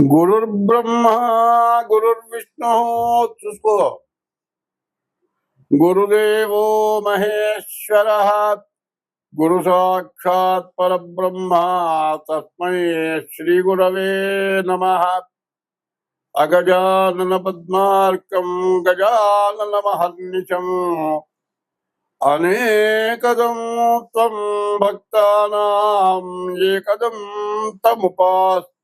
गुरुर् ब्रह्मा गुरुर्विष्णु चुस्को गुरुदेव महेश्वर, गुरु साक्षात परब्रह्मा, तस्मै श्री गुरव नम। अगजानन पद्मार्कं, गजानन महर्निशम् अनेकदम तम भक्ता एकदं तमुपास्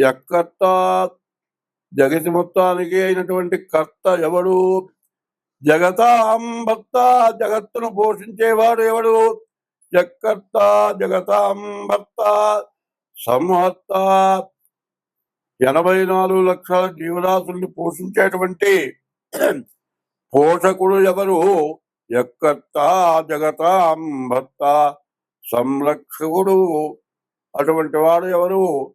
ఎక్కర్త జగతి మొత్తానికి అయినటువంటి కర్త ఎవడు? జగతాం భక్త జగత్తును పోషించేవాడు ఎవడు? జక్కర్త జగతాం భక్త సంహర్త. ఎనభై నాలుగు లక్షల జీవరాశుల్ని పోషించేటువంటి పోషకుడు ఎవరు? ఎక్కర్త జగతాం భర్త సంరక్షకుడు. అటువంటి వాడు ఎవరు?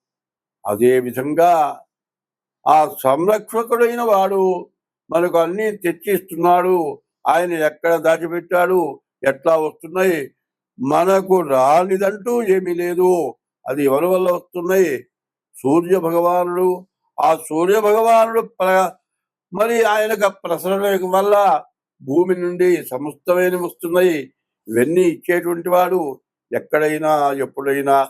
అదే విధంగా ఆ సంరక్షకుడైన వాడు మనకు అన్ని తెచ్చిస్తున్నాడు. ఆయన ఎక్కడ దాచిపెట్టాడు? ఎట్లా వస్తున్నాయి? మనకు రానిదంటూ ఏమీ లేదు. అది ఎవరి వల్ల వస్తున్నాయి? సూర్య భగవానుడు. ఆ సూర్య భగవానుడు ప్ర- మరి ఆయనకు ప్రసరణ వల్ల భూమి నుండి సమస్తమైన వస్తున్నాయి. ఇవన్నీ ఇచ్చేటువంటి వాడు ఎక్కడైనా ఎప్పుడైనా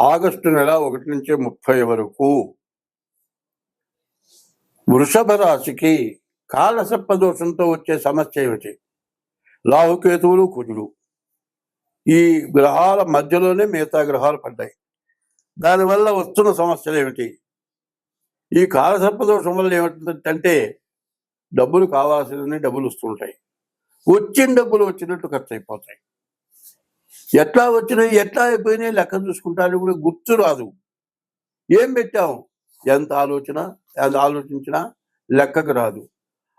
ఆగస్టు నెల ఒకటి నుంచి ముప్పై వరకు వృషభ రాశికి కాలసర్ప దోషంతో వచ్చే సమస్య ఏమిటి? రాహుకేతువులు కుజుడు ఈ గ్రహాల మధ్యలోనే మిగతా గ్రహాలు పడ్డాయి. దానివల్ల వస్తున్న సమస్యలు ఏమిటి? ఈ కాలసర్ప దోషం వల్ల ఏమిటంటే డబ్బులు కావాల్సినవి డబ్బులు వస్తుంటాయి వచ్చిన డబ్బులు వచ్చినట్టు ఖర్చు అయిపోతాయి. ఎట్లా వచ్చినాయి ఎట్లా అయిపోయినాయి లెక్క చూసుకుంటారు కూడా గుర్తు రాదు. ఏం పెట్టాం ఎంత ఆలోచన ఎంత ఆలోచించినా లెక్కకు రాదు.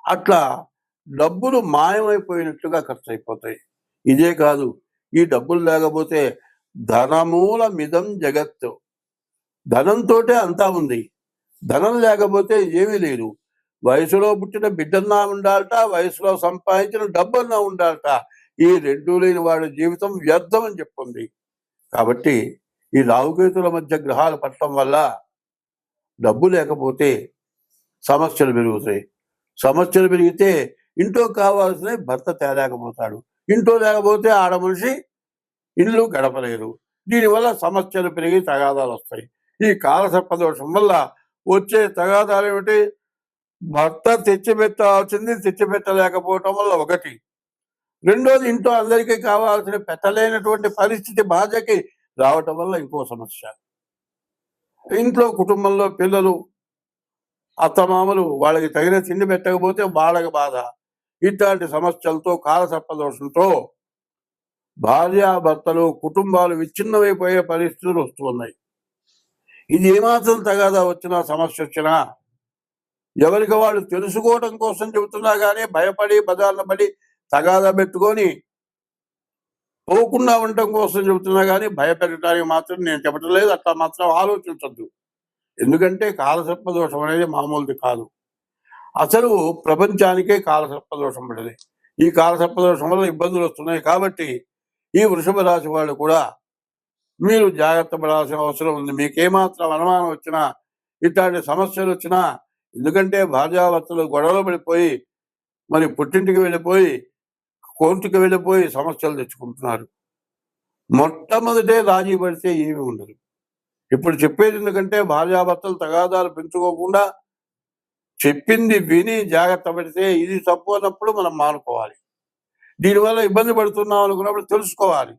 అట్లా డబ్బులు మాయమైపోయినట్లుగా ఖర్చు అయిపోతాయి ఇదే కాదు ఈ డబ్బులు లేకపోతే ధనమూల మిదం జగత్తు. ధనంతోటే అంతా ఉంది. ధనం లేకపోతే ఏమీ లేదు. వయసులో పుట్టిన బిడ్డన్నా ఉండాలట వయసులో సంపాదించిన డబ్బన్నా ఉండాలట. ఈ రెండు లేని వాడి జీవితం వ్యర్థం అని చెప్తుంది. కాబట్టి ఈ రావుకేతుల మధ్య గ్రహాలు పట్టడం వల్ల డబ్బు లేకపోతే సమస్యలు పెరుగుతాయి. సమస్యలు పెరిగితే ఇంట్లో కావాల్సిన భర్త తేలేకపోతాడు. ఇంట్లో లేకపోతే ఆడ మనిషి ఇల్లు గడపలేరు. దీనివల్ల సమస్యలు పెరిగి తగాదాలు వస్తాయి. ఈ కాలసర్ప దోషం వల్ల వచ్చే తగాదాలు ఏమిటి? భర్త తెచ్చిపెట్టాల్సింది తెచ్చిపెట్టలేకపోవటం వల్ల ఒకటి. రెండోది ఇంట్లో అందరికీ కావాల్సిన పెట్టలేనటువంటి పరిస్థితి బాధకి రావటం వల్ల ఇంకో సమస్య. ఇంట్లో కుటుంబంలో పిల్లలు అత్తమామలు వాళ్ళకి తగిన తిండి పెట్టకపోతే వాళ్ళకి బాధ. ఇట్లాంటి సమస్యలతో కాలసర్పదోషంతో భార్యాభర్తలు కుటుంబాలు విచ్ఛిన్నమైపోయే పరిస్థితులు వస్తున్నాయి ఇది ఏమాత్రం తగాదా వచ్చినా సమస్య వచ్చినా ఎవరికి వాళ్ళు తెలుసుకోవడం కోసం చెబుతున్నా కానీ భయపడి బజార్ల పడి తగాదా పెట్టుకొని పోకుండా ఉండటం కోసం చెబుతున్నా కానీ భయపెట్టడానికి మాత్రం నేను చెప్పడం లేదు. అట్లా మాత్రం ఆలోచించద్దు. ఎందుకంటే కాలసర్పదోషం అనేది మామూలుది కాదు. అసలు ప్రపంచానికే కాలసర్పదోషం పడింది. ఈ కాలసర్పదోషం వల్ల ఇబ్బందులు వస్తున్నాయి కాబట్టి ఈ వృషభ రాశి వాళ్ళు కూడా మీరు జాగ్రత్త పడాల్సిన అవసరం ఉంది. మీకు ఏమాత్రం అనుమానం వచ్చినా ఇట్లాంటి సమస్యలు వచ్చినా ఎందుకంటే భార్యాభర్తలు గొడవలు పడిపోయి మరి పుట్టింటికి వెళ్ళిపోయి కోర్టుకి వెళ్ళిపోయి సమస్యలు తెచ్చుకుంటున్నారు. మొట్టమొదటే రాజీ పడితే ఏమీ ఉండదు. ఇప్పుడు చెప్పేది ఎందుకంటే భార్యాభర్తలు తగాదాలు పెంచుకోకుండా చెప్పింది విని జాగ్రత్త పడితే ఇది తప్పు అన్నప్పుడు మనం మానుకోవాలి. దీనివల్ల ఇబ్బంది పడుతున్నాం అనుకున్నప్పుడు తెలుసుకోవాలి.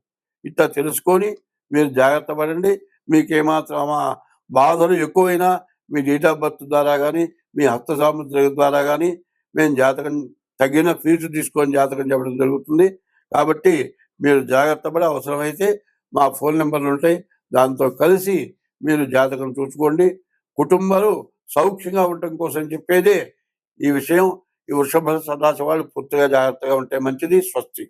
ఇట్లా తెలుసుకొని మీరు జాగ్రత్త పడండి. మీకు ఏమాత్రం బాధలు ఎక్కువైనా మీ డేట్ ఆఫ్ బర్త్ ద్వారా కానీ మీ హస్త సాముద్రిక ద్వారా కానీ మేము జాతకం తగిన ఫీజు తీసుకొని జాతకం చెప్పడం జరుగుతుంది. కాబట్టి మీరు జాగ్రత్త పడి అవసరమైతే మా ఫోన్ నెంబర్లు ఉంటాయి. దాంతో కలిసి మీరు జాతకం చూసుకోండి. కుటుంబాలు సౌఖ్యంగా ఉండటం కోసం చెప్పేదే ఈ విషయం. ఈ వృషభ సదాశ వాళ్ళు పూర్తిగా జాగ్రత్తగా ఉంటే మంచిది. స్వస్తి.